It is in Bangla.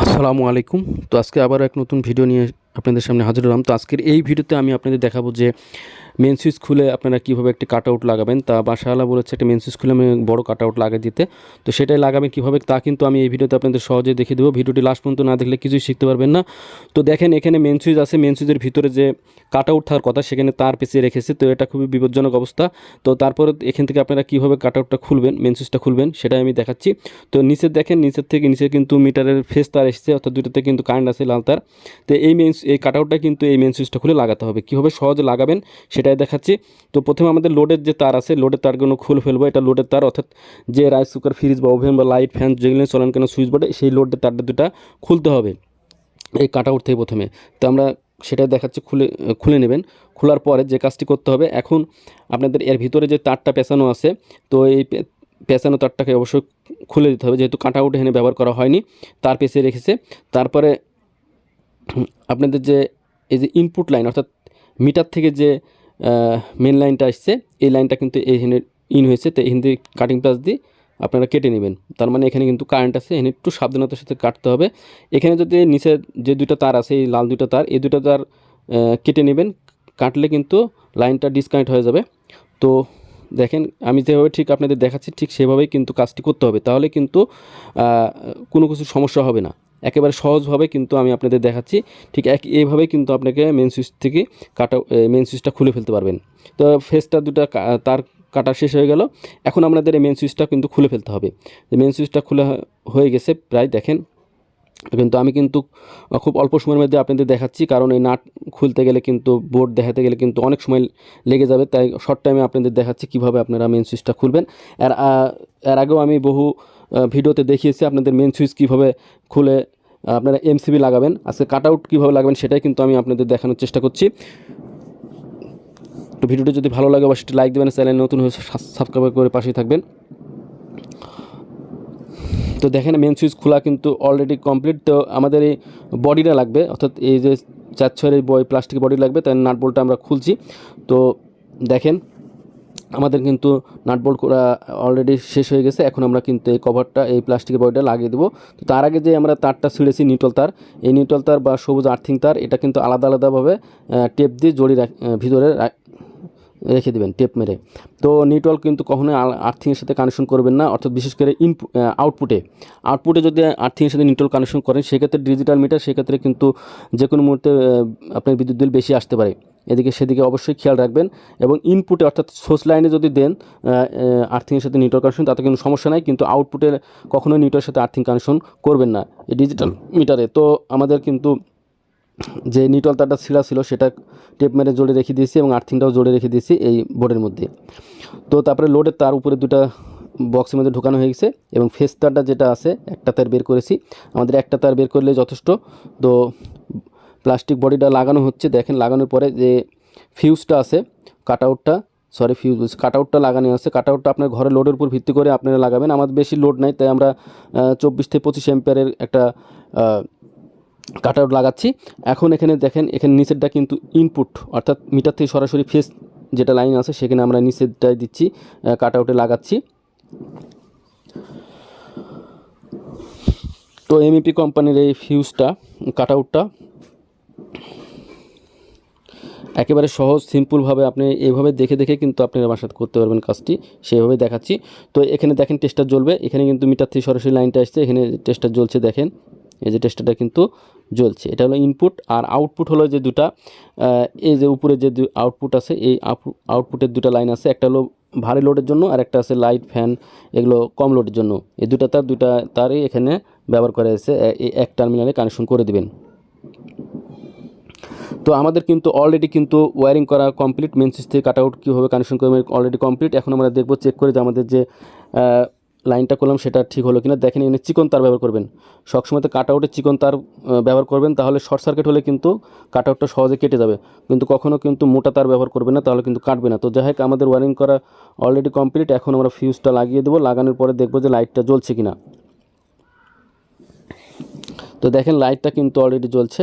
আসসালামু আলাইকুম। তো আজকে আবার এক নতুন ভিডিও নিয়ে আপনাদের সামনে হাজির হলাম। তো আজকের এই ভিডিওতে আমি আপনাদের দেখাবো যে মেন সুইচ খুলে আপনারা কীভাবে একটি কাট আউট লাগাবেন, তা বাসাওয়ালা বলেছে একটা মেন সুইচ খুলে আমি বড় কাট আউট লাগিয়ে দিতে। তো সেটাই লাগাবেন কীভাবে, তা কিন্তু আমি এই ভিডিওতে আপনাদের সহজে দেখিয়ে দেবো। ভিডিওটি লাস্ট পর্যন্ত না দেখলে কিছুই শিখতে পারবেন না। তো দেখেন, এখানে মেন সুইচ আছে। মেন সুইচের ভিতরে যে কাট আউট থাকার কথা, সেখানে তার পেঁচিয়ে রেখেছে। তো এটা খুবই বিপজ্জনক অবস্থা। তো তারপরে এখান থেকে আপনারা কীভাবে কাট আউটটা খুলবেন মেন সুইচটা খুলবেন, সেটাই আমি দেখাচ্ছি। তো নিচে দেখেন, নিচের থেকে, নিচে কিন্তু মিটারের ফেস তার এসেছে, অর্থাৎ দুটোতে কিন্তু কারেন্ট আছে, লাল তার। তো এই মেন এই কাট আউটটা কিন্তু এই মেন সুইচটা খুলে লাগাতে হবে। কীভাবে সহজে লাগাবেন সেটাই দেখাচ্ছি। তো প্রথমে আমাদের লোডের যে তার আছে লোডের তারগুলো খুলে ফেলব, এটা লোডের তার, অর্থাৎ যে রাইস কুকার ফ্রিজ বা ওভেন বা লাইট ফ্যান যেগুলো চলান কেন সুইচ বোর্ডে সেই লোডের তারটা দুটা খুলতে হবে। এই কাট আউট থেকে প্রথমে। তো আমরা সেটা দেখাচ্ছি, খুলে খুলে নেবেন। খোলার পরে যে কাজটি করতে হবে, এখন আপনাদের এর ভিতরে যে তারটা পেঁচানো আছে, তো এই পেঁচানো তারটাকে অবশ্যই খুলে দিতে হবে, যেহেতু কাট আউট এখানে ব্যবহার করা হয়নি, তার পেঁচিয়ে রেখেছে। তারপরে আপনাদের যে, এই যে ইনপুট লাইন অর্থাৎ মিটার থেকে যে মেন লাইনটা আসছে। এই লাইনটা কিন্তু এখানে ইন হয়েছে। তো এখান থেকে কাটিং প্লাস দিয়ে আপনারা কেটে নেবেন। তার মানে এখানে কিন্তু কারেন্ট আছে। এখানে একটু সাবধানতার সাথে কাটতে হবে। এখানে যদি নিচে যে দুটো তার আছে, এই লাল দুটো তার, এই দুটো তার কেটে নেবেন। কাটলে কিন্তু লাইনটা ডিসকানেক্ট হয়ে যাবে। তো দেখেন, আমি যেভাবে ঠিক আপনাদের দেখাচ্ছি, ঠিক সেভাবেই কিন্তু কাজটি করতে হবে। তাহলে কিন্তু কোনো কিছু সমস্যা হবে না। একেবারে সহজভাবে কিন্তু আমি আপনাদের দেখাচ্ছি। ঠিক এক, এইভাবেই কিন্তু আপনাকে মেন সুইচ থেকে কাটা মেন সুইচটা খুলে ফেলতে পারবেন। তো ফেসটা দুটা তার কাটা শেষ হয়ে গেল। এখন আপনাদের এই মেন সুইচটা কিন্তু খুলে ফেলতে হবে। মেন সুইচটা খুলে হয়ে গেছে প্রায়, দেখেন। কিন্তু আমি কিন্তু খুব অল্প সময়ের মধ্যে আপনাদের দেখাচ্ছি, কারণ এই নাট খুলতে গেলে কিন্তু বোর্ড দেখাতে গেলে কিন্তু অনেক সময় লেগে যাবে। তাই শর্ট টাইমে আপনাদের দেখাচ্ছি কীভাবে আপনারা মেন সুইচটা খুলবেন। এর এর আগেও আমি বহু ভিডিওতে দেখিয়েছি আপনাদের মেন সুইচ কীভাবে খুলে আপনারা এমসিবি লাগাবেন, আজকে কাট আউট কীভাবে লাগাবেন সেটাই কিন্তু আমি আপনাদের দেখানোর চেষ্টা করছি। তো ভিডিওটি যদি ভালো লাগে, অবশ্যই লাইক দেবেন, চ্যানেল নতুন হয়ে সাবস্ক্রাইব করে পাশেই থাকবেন। তো দেখেন মেন সুইচ খোলা কিন্তু অলরেডি কমপ্লিট তো আমাদের এই বডিটা লাগবে, অর্থাৎ এই যে চার ছয়ের বই প্লাস্টিক বডি লাগবে তাই নাট বোল্টটা আমরা খুলছি। তো দেখেন আমাদের কিন্তু নাটবোল্ট করা অলরেডি শেষ হয়ে গেছে। এখন আমরা কিন্তু এই কভারটা এই প্লাস্টিকের বডিটা লাগিয়ে দেবো। তো তার আগে যে আমরা তারটা ছিঁড়েছি নিউটল তার, এই নিউটল তার বা সবুজ আর্থিং তার, এটা কিন্তু আলাদা আলাদাভাবে টেপ দিয়ে রাখ- ভিতরে রেখে দেবেন, টেপ মেরে। তো নিউট্রাল কিন্তু কখনোই আর্থিংয়ের সাথে কানেকশন করবেন না, অর্থাৎ বিশেষ করে ইনপু আউটপুটে আউটপুটে যদি আর্থিংয়ের সাথে নিউট্রাল কানেকশন করেন, সেক্ষেত্রে ডিজিটাল মিটার সেক্ষেত্রে কিন্তু যে কোনো মুহূর্তে আপনার বিদ্যুৎ বিল বেশি আসতে পারে। এদিকে সেদিকে অবশ্যই খেয়াল রাখবেন এবং ইনপুটে অর্থাৎ সোর্স লাইনে যদি দেন আর্থিংয়ের সাথে নিউট্রাল কানেকশন তাতে কোনো সমস্যা নাই, কিন্তু আউটপুটে কখনোই নিউট্রালের সাথে আর্থিং কানেকশন করবেন না ডিজিটাল মিটারে তো আমাদের কিন্তু যে নিউট্রাল তারটা ছিঁড়া ছিল, সেটা টেপ মেরে জোরে রেখে দিয়েছি এবং আর্থিংটাও জোরে রেখে দিয়েছি এই বোর্ডের মধ্যে। তো তারপরে লোডের তার উপরে দুটো বক্সের মধ্যে ঢোকানো হয়ে গেছে এবং ফেস তারটা যেটা আছে, একটা তার বের করেছি। আমাদের একটা তার বের করলে যথেষ্ট। তো প্লাস্টিক বডিটা লাগানো হচ্ছে, দেখেন লাগানোর পরে যে ফিউজটা আছে কাট আউটটা সরি, ফিউজ কাট আউটটা লাগানো আছে। কাট আউটটা আপনার ঘরে লোডের উপর ভিত্তি করে আপনারা লাগাবেন। আমাদের বেশি লোড নাই, তাই আমরা চব্বিশ থেকে পঁচিশ এম্পিয়ারের একটা কাট আউট লাগাচ্ছি। এখন এখানে দেখেন, এখানে নিচেরটা কিন্তু ইনপুট অর্থাৎ মিটার থেকে সরাসরি ফেস যেটা লাইন আছে, সেখানে আমরা নিচেরটাই দিচ্ছি কাট আউটে লাগাচ্ছি। তো এমইপি কোম্পানির এই ফিউজটা কাট আউটটা একেবারে সহজ সিম্পলভাবে আপনি এইভাবে দেখে দেখে কিন্তু আপনারা সাথে করতে পারবেন কাজটি সেইভাবে দেখাচ্ছি। তো এখানে দেখেন টেস্টার জ্বলবে, এখানে কিন্তু মিটার থেকে সরাসরি লাইনটা আসছে, এখানে টেস্টার জ্বলছে, দেখেন। এই যে টেস্টারটা কিন্তু জ্বলছে। এটা হলো ইনপুট আর আউটপুট হলো যে দুটা এই যে উপরে যে আউটপুট আছে, এই আউটপুটের দুটো লাইন আছে। একটা হলো ভারী লোডের জন্য আর একটা আছে লাইট ফ্যান এগুলো কম লোডের জন্য। এই দুটা তার দুটা তারই এখানে ব্যবহার করা হয়েছে। এক টার্মিনালে কানেকশন করে দিবেন। তো আমাদের কিন্তু অলরেডি কিন্তু ওয়্যারিং করা কমপ্লিট মেন সুইচ থেকে কাট আউট কীভাবে কানেকশন করবে অলরেডি কমপ্লিট এখন আমরা দেখব চেক করে যে আমাদের যে লাইনটা করলাম, সেটা ঠিক হলো কিনা দেখেন, এখানে চিকন তার ব্যবহার করবেন। সবসময় তো কাট আউটে চিকন তার ব্যবহার করবেন, তাহলে শর্ট সার্কিট হলে কিন্তু কাট আউটটা সহজে কেটে যাবে। কিন্তু কখনও কিন্তু মোটা তার ব্যবহার করবেন না, তাহলে কিন্তু কাটবে না। তো যাই হোক, আমাদের ওয়ারিং করা অলরেডি কমপ্লিট এখন আমরা ফিউজটা লাগিয়ে দেবো, লাগানোর পরে দেখব যে লাইটটা জ্বলছে কিনা। তো দেখেন লাইটটা কিন্তু অলরেডি জ্বলছে।